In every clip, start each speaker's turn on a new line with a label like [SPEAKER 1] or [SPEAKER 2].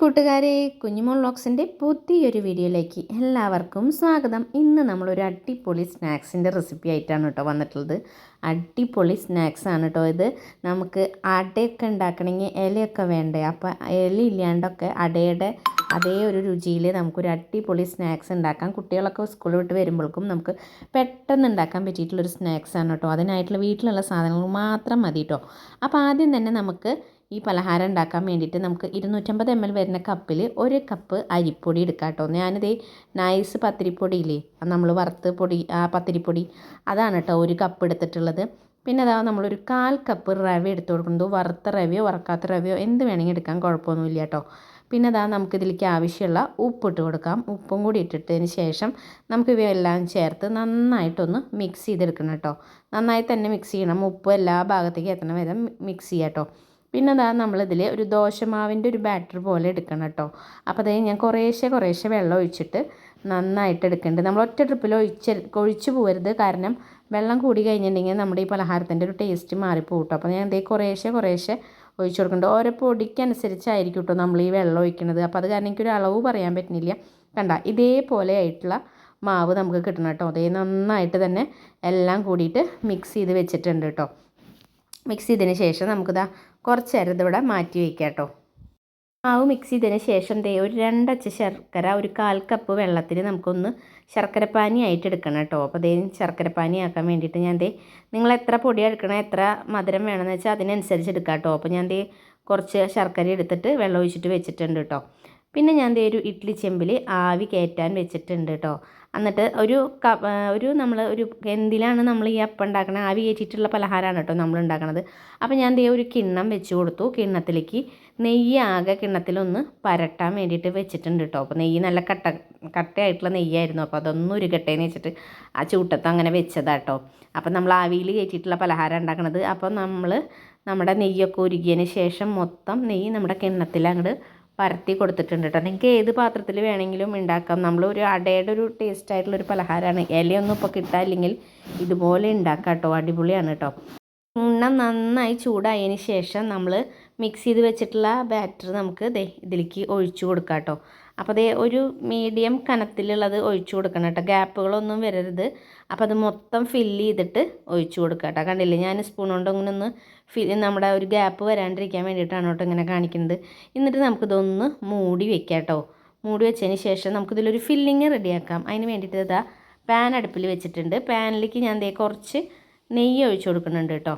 [SPEAKER 1] കൂട്ടുകാരെ കുഞ്ഞുമോൾ വ്ളോഗ്സിൻ്റെ പുതിയൊരു വീഡിയോയിലേക്ക് എല്ലാവർക്കും സ്വാഗതം ഇന്ന് നമ്മളൊരു അടിപൊളി സ്നാക്സിൻ്റെ റെസിപ്പി ആയിട്ടാണ് കേട്ടോ വന്നിട്ടുള്ളത് അടിപൊളി സ്നാക്സ് ആണ് കേട്ടോ ഇത് നമുക്ക് അടയൊക്കെ ഉണ്ടാക്കണമെങ്കിൽ ഇലയൊക്കെ വേണ്ടേ അപ്പോൾ ഇല ഇല്ലാണ്ടൊക്കെ അടയുടെ അതേ ഒരു രുചിയിൽ നമുക്കൊരു അടിപൊളി സ്നാക്സ് ഉണ്ടാക്കാം കുട്ടികളൊക്കെ സ്കൂൾ വിട്ട് വരുമ്പോഴേക്കും നമുക്ക് പെട്ടെന്ന് ഉണ്ടാക്കാൻ പറ്റിയിട്ടുള്ളൊരു ആണ് കേട്ടോ അതിനായിട്ടുള്ള വീട്ടിലുള്ള സാധനങ്ങൾ മാത്രം മതി കേട്ടോ അപ്പോൾ ആദ്യം തന്നെ നമുക്ക് ഈ പലഹാരം ഉണ്ടാക്കാൻ വേണ്ടിയിട്ട് നമുക്ക് ഇരുന്നൂറ്റമ്പത് എം എൽ വരുന്ന കപ്പിൽ ഒരു കപ്പ് അരിപ്പൊടി എടുക്കാം കേട്ടോ ഞാനിത് നൈസ് പത്തിരിപ്പൊടിയില്ലേ നമ്മൾ വറുത്ത് പൊടി ആ പത്തിരിപ്പൊടി അതാണ് കേട്ടോ ഒരു കപ്പ് എടുത്തിട്ടുള്ളത് പിന്നെ അതാ നമ്മളൊരു കാൽ കപ്പ് റവ എടുത്തു കൊടുക്കുന്നത് വറുത്ത റവയോ വറക്കാത്ത റവയോ എന്ത് വേണമെങ്കിൽ എടുക്കാൻ കുഴപ്പമൊന്നുമില്ല കേട്ടോ പിന്നെ അതാ നമുക്കിതിലേക്ക് ആവശ്യമുള്ള ഉപ്പ് ഇട്ട് കൊടുക്കാം ഉപ്പും കൂടി ഇട്ടിട്ടതിന് ശേഷം നമുക്ക് ഇവയെല്ലാം ചേർത്ത് നന്നായിട്ടൊന്ന് മിക്സ് ചെയ്തെടുക്കണം കേട്ടോ നന്നായി തന്നെ മിക്സ് ചെയ്യണം ഉപ്പ് എല്ലാ ഭാഗത്തേക്ക് എത്തണ വരെ മിക്സ് ചെയ്യാം കേട്ടോ പിന്നെ അതാ നമ്മളിതിൽ ഒരു ദോശമാവിൻ്റെ ഒരു ബാറ്റർ പോലെ എടുക്കണം കേട്ടോ അപ്പോൾ അതായത് ഞാൻ കുറേശ്ശെ കുറേശ്ശെ വെള്ളം ഒഴിച്ചിട്ട് നന്നായിട്ട് എടുക്കേണ്ടത് നമ്മൾ ഒറ്റ ട്രിപ്പിൽ ഒഴിച്ച് ഒഴിച്ചു പോകരുത് കാരണം വെള്ളം കൂടി കഴിഞ്ഞിട്ടുണ്ടെങ്കിൽ നമ്മുടെ ഈ പലഹാരത്തിൻ്റെ ഒരു ടേസ്റ്റ് മാറിപ്പോകും കേട്ടോ അപ്പോൾ ഞാൻ ഇതേ കുറേശ്ശെ കുറേശ്ശെ ഒഴിച്ചു കൊടുക്കുന്നുണ്ട് ഓരോ പൊടിക്കനുസരിച്ചായിരിക്കും കേട്ടോ നമ്മൾ ഈ വെള്ളം ഒഴിക്കുന്നത് അപ്പോൾ അത് കാരണം എനിക്കൊരു അളവ് പറയാൻ പറ്റുന്നില്ല കണ്ട ഇതേപോലെ ആയിട്ടുള്ള മാവ് നമുക്ക് കിട്ടണം കേട്ടോ അതേ നന്നായിട്ട് തന്നെ എല്ലാം കൂടിയിട്ട് മിക്സ് ചെയ്ത് വെച്ചിട്ടുണ്ട് കേട്ടോ മിക്സ് ചെയ്തതിന് ശേഷം നമുക്കിതാ കുറച്ച് നേരം ഇവിടെ മാറ്റി വയ്ക്കുക കേട്ടോ മാവ് മിക്സ് ചെയ്തതിന് ശേഷം ദേ ഒരു രണ്ടച്ച ശർക്കര ഒരു കാൽ കപ്പ് വെള്ളത്തിൽ നമുക്കൊന്ന് ശർക്കരപ്പാനി ആയിട്ട് എടുക്കണം കേട്ടോ അപ്പോൾ ദേ ശർക്കരപ്പാനി ആക്കാൻ വേണ്ടിയിട്ട് ഞാൻ ദേ നിങ്ങൾ എത്ര പൊടി എടുക്കണം എത്ര മധുരം വേണമെന്ന് വെച്ചാൽ അതിനനുസരിച്ച് എടുക്കാം കേട്ടോ അപ്പോൾ ഞാൻ ദേ കുറച്ച് ശർക്കര എടുത്തിട്ട് വെള്ളം ഒഴിച്ചിട്ട് വെച്ചിട്ടുണ്ട് കേട്ടോ പിന്നെ ഞാൻ ദേ ഒരു ഇഡ്ഡലി ചെമ്പിൽ ആവി കയറ്റാൻ വെച്ചിട്ടുണ്ട് കേട്ടോ എന്നിട്ട് ഒരു ഒരു നമ്മൾ ഒരു എന്തിലാണ് നമ്മൾ ഈ അപ്പം ഉണ്ടാക്കുന്നത് ആവി കയറ്റിയിട്ടുള്ള പലഹാരമാണ് കേട്ടോ നമ്മൾ ഉണ്ടാക്കുന്നത് അപ്പോൾ ഞാൻ ദേ ഒരു കിണ്ണം വെച്ച് കൊടുത്തു കിണ്ണത്തിലേക്ക് നെയ്യ് ആകെ കിണ്ണത്തിലൊന്ന് പരട്ടാൻ വേണ്ടിയിട്ട് വെച്ചിട്ടുണ്ട് കേട്ടോ അപ്പോൾ നെയ്യ് നല്ല കട്ട കട്ടയായിട്ടുള്ള നെയ്യായിരുന്നു അപ്പോൾ അതൊന്നും ഒരു കെട്ടേന്ന് വെച്ചിട്ട് ആ ചൂട്ടത്ത് അങ്ങനെ കേട്ടോ അപ്പോൾ നമ്മൾ ആവിയിൽ കയറ്റിയിട്ടുള്ള പലഹാരം ഉണ്ടാക്കണത് അപ്പോൾ നമ്മൾ നമ്മുടെ നെയ്യൊക്കെ ഉരുകിയതിന് ശേഷം മൊത്തം നെയ്യ് നമ്മുടെ കിണ്ണത്തിൽ അങ്ങോട്ട് പരത്തി കൊടുത്തിട്ടുണ്ട് കേട്ടോ നിങ്ങൾക്ക് ഏത് പാത്രത്തിൽ വേണമെങ്കിലും ഉണ്ടാക്കാം നമ്മളൊരു അടയുടെ ഒരു ടേസ്റ്റ് ആയിട്ടുള്ളൊരു പലഹാരമാണ് ഇലയൊന്നും ഇപ്പോൾ കിട്ടാനില്ലെങ്കിൽ ഇതുപോലെ ഉണ്ടാക്കാം കേട്ടോ അടിപൊളിയാണ് കേട്ടോ എണ്ണ നന്നായി ചൂടായതിന് ശേഷം നമ്മൾ മിക്സ് ചെയ്ത് വെച്ചിട്ടുള്ള ബാറ്റർ നമുക്ക് ഇതിലേക്ക് ഒഴിച്ചു കൊടുക്കാം കേട്ടോ അപ്പോൾ അതേ ഒരു മീഡിയം കനത്തിലുള്ളത് ഒഴിച്ചു കൊടുക്കണം കേട്ടോ ഗ്യാപ്പുകളൊന്നും വരരുത് അപ്പോൾ അത് മൊത്തം ഫില്ല് ചെയ്തിട്ട് ഒഴിച്ചു കൊടുക്കുക കേട്ടോ കണ്ടില്ലേ ഞാൻ സ്പൂൺ കൊണ്ട് ഇങ്ങനെ ഒന്ന് ഫിൽ നമ്മുടെ ഒരു ഗ്യാപ്പ് വരാണ്ടിരിക്കാൻ വേണ്ടിയിട്ടാണ് കേട്ടോ ഇങ്ങനെ കാണിക്കുന്നത് എന്നിട്ട് നമുക്കിതൊന്ന് മൂടി വെക്കാം കേട്ടോ മൂടി വെച്ചതിന് ശേഷം നമുക്കിതിലൊരു ഫില്ലിങ് റെഡിയാക്കാം അതിന് വേണ്ടിയിട്ട് ഇതാ പാൻ അടുപ്പിൽ വെച്ചിട്ടുണ്ട് പാനിലേക്ക് ഞാൻ ദേ കുറച്ച് നെയ്യ് ഒഴിച്ചു കൊടുക്കുന്നുണ്ട് കേട്ടോ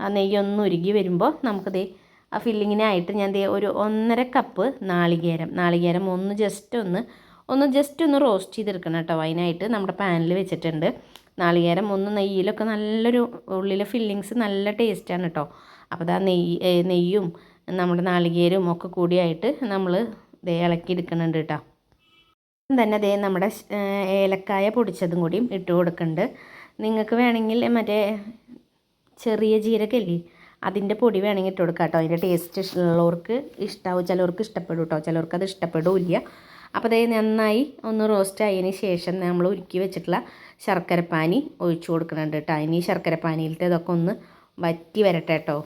[SPEAKER 1] ആ ഒന്ന് ഉരുകി വരുമ്പോൾ നമുക്കിതേ ആ ഫില്ലിങ്ങിനായിട്ട് ഞാൻ ഒരു ഒന്നര കപ്പ് നാളികേരം നാളികേരം ഒന്ന് ജസ്റ്റ് ഒന്ന് ഒന്ന് ജസ്റ്റ് ഒന്ന് റോസ്റ്റ് ചെയ്തെടുക്കണം കേട്ടോ അതിനായിട്ട് നമ്മുടെ പാനിൽ വെച്ചിട്ടുണ്ട് നാളികേരം ഒന്ന് നെയ്യിലൊക്കെ നല്ലൊരു ഉള്ളിലെ ഫില്ലിങ്സ് നല്ല ടേസ്റ്റാണ് കേട്ടോ അപ്പോൾ ആ നെയ്യ് നെയ്യും നമ്മുടെ നാളികേരവും ഒക്കെ കൂടിയായിട്ട് നമ്മൾ ദേ ഇളക്കി എടുക്കുന്നുണ്ട് കേട്ടോ തന്നെ ദേ നമ്മുടെ ഏലക്കായ പൊടിച്ചതും കൂടിയും ഇട്ട് കൊടുക്കുന്നുണ്ട് നിങ്ങൾക്ക് വേണമെങ്കിൽ മറ്റേ ചെറിയ ജീരകല്ലേ അതിൻ്റെ പൊടി വേണമെങ്കിൽ ഇട്ട് കൊടുക്കാം കേട്ടോ അതിൻ്റെ ടേസ്റ്റ് ഉള്ളവർക്ക് ഇഷ്ടമാവും ചിലവർക്ക് ഇഷ്ടപ്പെടും കേട്ടോ ചിലവർക്ക് അത് ഇഷ്ടപ്പെടില്ല അപ്പോൾ അതായത് നന്നായി ഒന്ന് റോസ്റ്റ് ആയതിന് ശേഷം നമ്മൾ ഉരുക്കി വെച്ചിട്ടുള്ള ശർക്കരപ്പാനി ഒഴിച്ചു കൊടുക്കുന്നുണ്ട് കേട്ടോ അതിന് ഈ ശർക്കരപ്പാനിയിലത്തെ ഇതൊക്കെ ഒന്ന് വറ്റി വരട്ടെ കേട്ടോ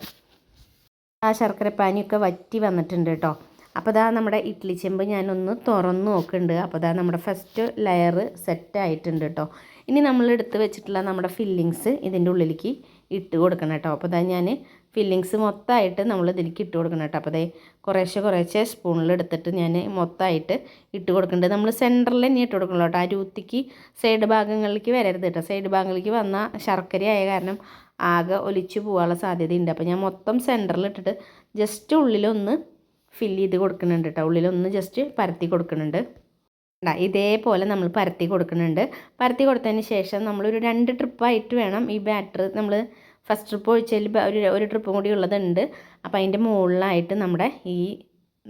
[SPEAKER 1] ആ ശർക്കരപ്പാനിയൊക്കെ വറ്റി വന്നിട്ടുണ്ട് കേട്ടോ അപ്പോൾ ഇതാ നമ്മുടെ ഇഡ്ഡലി ചെമ്പ് ഞാനൊന്ന് തുറന്ന് നോക്കുന്നുണ്ട് അപ്പോൾ ഇതാ നമ്മുടെ ഫസ്റ്റ് ലെയർ സെറ്റ് ആയിട്ടുണ്ട് കേട്ടോ ഇനി നമ്മൾ എടുത്ത് വെച്ചിട്ടുള്ള നമ്മുടെ ഫില്ലിങ്സ് ഇതിൻ്റെ ഉള്ളിലേക്ക് ഇട്ട് കൊടുക്കണം കേട്ടോ അപ്പോൾ ഇതാ ഞാൻ ഫില്ലിങ്സ് മൊത്തമായിട്ട് നമ്മൾ ഇതിലേക്ക് ഇട്ട് കൊടുക്കണം കേട്ടോ അപ്പോൾ അതേ കുറേശ്ശെ കുറേശ്ശെ സ്പൂണിലെടുത്തിട്ട് ഞാൻ മൊത്തമായിട്ട് ഇട്ട് കൊടുക്കേണ്ടത് നമ്മൾ സെൻറ്ററിൽ തന്നെ ഇട്ട് കൊടുക്കണല്ലോ കേട്ടോ രൂത്തിക്ക് സൈഡ് ഭാഗങ്ങളിലേക്ക് വരരുത് കേട്ടോ സൈഡ് ഭാഗങ്ങളിലേക്ക് വന്ന ശർക്കരയായ കാരണം ആകെ ഒലിച്ചു പോകാനുള്ള സാധ്യതയുണ്ട് അപ്പോൾ ഞാൻ മൊത്തം സെൻറ്ററിൽ ഇട്ടിട്ട് ജസ്റ്റ് ഉള്ളിലൊന്ന് ഫില്ല് ചെയ്ത് കൊടുക്കുന്നുണ്ട് കേട്ടോ ഉള്ളിലൊന്ന് ജസ്റ്റ് പരത്തി കൊടുക്കുന്നുണ്ട് ഇതേപോലെ നമ്മൾ പരത്തി കൊടുക്കുന്നുണ്ട് പരത്തി കൊടുത്തതിന് ശേഷം നമ്മളൊരു രണ്ട് ട്രിപ്പായിട്ട് വേണം ഈ ബാറ്റർ നമ്മൾ ഫസ്റ്റ് ട്രിപ്പ് ഒഴിച്ചതിൽ ഒരു ഒരു ട്രിപ്പും കൂടി ഉള്ളതുണ്ട് അപ്പോൾ അതിൻ്റെ മുകളിലായിട്ട് നമ്മുടെ ഈ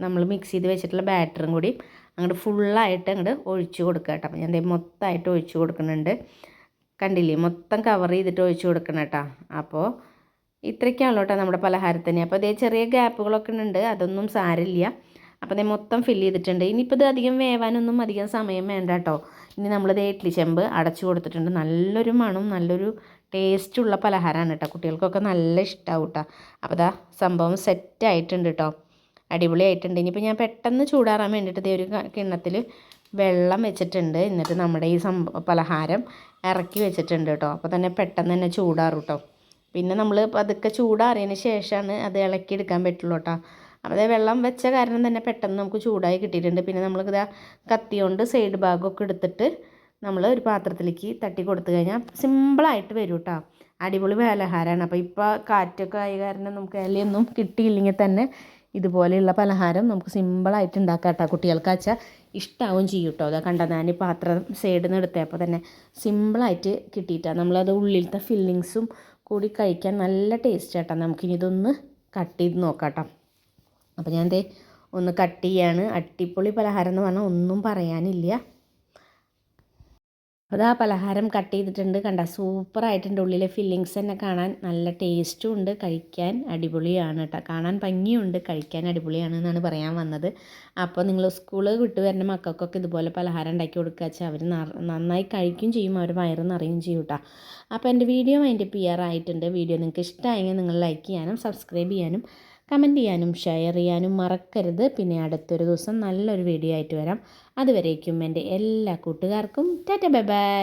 [SPEAKER 1] നമ്മൾ മിക്സ് ചെയ്ത് വെച്ചിട്ടുള്ള ബാറ്ററും കൂടി അങ്ങോട്ട് ഫുള്ളായിട്ട് അങ്ങോട്ട് ഒഴിച്ചു കൊടുക്കുക കേട്ടോ അപ്പോൾ ഞാൻ മൊത്തമായിട്ട് ഒഴിച്ചു കൊടുക്കുന്നുണ്ട് കണ്ടില്ലേ മൊത്തം കവർ ചെയ്തിട്ട് ഒഴിച്ചു കൊടുക്കണം കേട്ടോ അപ്പോൾ ഇത്രയ്ക്കാണല്ലോ കേട്ടോ നമ്മുടെ പലഹാരത്തിന് അപ്പോൾ ഇതേ ചെറിയ ഗ്യാപ്പുകളൊക്കെ ഉണ്ട് അതൊന്നും സാരില്ല അപ്പോൾ ഞാൻ മൊത്തം ഫില്ല് ചെയ്തിട്ടുണ്ട് ഇനിയിപ്പോൾ ഇത് അധികം വേവാനൊന്നും അധികം സമയം വേണ്ട കേട്ടോ ഇനി നമ്മളിത് ഇഡ്ലി ചെമ്പ് അടച്ചു കൊടുത്തിട്ടുണ്ട് നല്ലൊരു മണം നല്ലൊരു ടേസ്റ്റുള്ള പലഹാരമാണ് കേട്ടോ കുട്ടികൾക്കൊക്കെ നല്ല ഇഷ്ടമാവും കേട്ടോ അപ്പോൾ ദാ സംഭവം സെറ്റ് ആയിട്ടുണ്ട് കേട്ടോ അടിപൊളിയായിട്ടുണ്ട് ഇനിയിപ്പോൾ ഞാൻ പെട്ടെന്ന് ചൂടാറാൻ വേണ്ടിയിട്ട് ഇതേ ഒരു കിണ്ണത്തിൽ വെള്ളം വെച്ചിട്ടുണ്ട് എന്നിട്ട് നമ്മുടെ ഈ സംഭവം പലഹാരം ഇറക്കി വെച്ചിട്ടുണ്ട് കേട്ടോ അപ്പോൾ തന്നെ പെട്ടെന്ന് തന്നെ ചൂടാറും കേട്ടോ പിന്നെ നമ്മൾ അതൊക്കെ ചൂടാറിയതിന് ശേഷമാണ് അത് ഇളക്കി എടുക്കാൻ പറ്റുള്ളൂ കേട്ടോ അപ്പോൾ വെള്ളം വെച്ച കാരണം തന്നെ പെട്ടെന്ന് നമുക്ക് ചൂടായി കിട്ടിയിട്ടുണ്ട് പിന്നെ നമ്മൾക്ക് കത്തി കൊണ്ട് സൈഡ് ഭാഗമൊക്കെ എടുത്തിട്ട് നമ്മൾ ഒരു പാത്രത്തിലേക്ക് തട്ടി കൊടുത്തു കഴിഞ്ഞാൽ സിമ്പിളായിട്ട് വരും കേട്ടോ അടിപൊളി പലഹാരമാണ് അപ്പോൾ ഇപ്പോൾ കാറ്റൊക്കെ ആയ കാരണം നമുക്ക് ഇലയൊന്നും കിട്ടിയില്ലെങ്കിൽ തന്നെ ഇതുപോലെയുള്ള പലഹാരം നമുക്ക് സിമ്പിളായിട്ട് ഉണ്ടാക്കാം കേട്ടോ കുട്ടികൾക്ക് വെച്ചാൽ ഇഷ്ടാവും ചെയ്യും കേട്ടോ അതാ കണ്ട ഞാൻ പാത്രം സൈഡിൽ നിന്ന് എടുത്തപ്പോൾ തന്നെ സിമ്പിളായിട്ട് കിട്ടിയിട്ടാണ് നമ്മളത് ഉള്ളിലത്തെ ഫില്ലിങ്സും കൂടി കഴിക്കാൻ നല്ല ടേസ്റ്റ് ആട്ടോ നമുക്കിനി ഇതൊന്ന് കട്ട് ചെയ്ത് നോക്കാം കേട്ടോ അപ്പോൾ ഞാൻ ദേ ഒന്ന് കട്ട് ചെയ്യാണ് അട്ടിപ്പൊളി പലഹാരം എന്ന് പറഞ്ഞാൽ ഒന്നും പറയാനില്ല അപ്പോൾ പലഹാരം കട്ട് ചെയ്തിട്ടുണ്ട് കണ്ട സൂപ്പറായിട്ടുണ്ട് ഉള്ളിലെ ഫില്ലിങ്സ് തന്നെ കാണാൻ നല്ല ടേസ്റ്റും ഉണ്ട് കഴിക്കാൻ അടിപൊളിയാണ് കേട്ടോ കാണാൻ ഭംഗിയുണ്ട് കഴിക്കാൻ അടിപൊളിയാണ് എന്നാണ് പറയാൻ വന്നത് അപ്പോൾ നിങ്ങൾ സ്കൂൾ വിട്ട് വരുന്ന മക്കൾക്കൊക്കെ ഇതുപോലെ പലഹാരം ഉണ്ടാക്കി കൊടുക്കുക വെച്ചാൽ അവർ നന്നായി കഴിക്കുകയും ചെയ്യും അവർ വയറ് നിറയും ചെയ്യും കേട്ടോ അപ്പോൾ എൻ്റെ വീഡിയോ അതിൻ്റെ പിയർ ആയിട്ടുണ്ട് വീഡിയോ നിങ്ങൾക്ക് ഇഷ്ടമായെങ്കിൽ നിങ്ങൾ ലൈക്ക് ചെയ്യാനും സബ്സ്ക്രൈബ് ചെയ്യാനും കമൻറ്റ് ചെയ്യാനും ഷെയർ ചെയ്യാനും മറക്കരുത് പിന്നെ അടുത്തൊരു ദിവസം നല്ലൊരു വീഡിയോ ആയിട്ട് വരാം അതുവരേക്കും എൻ്റെ എല്ലാ കൂട്ടുകാർക്കും ടാറ്റ ബൈ ബൈ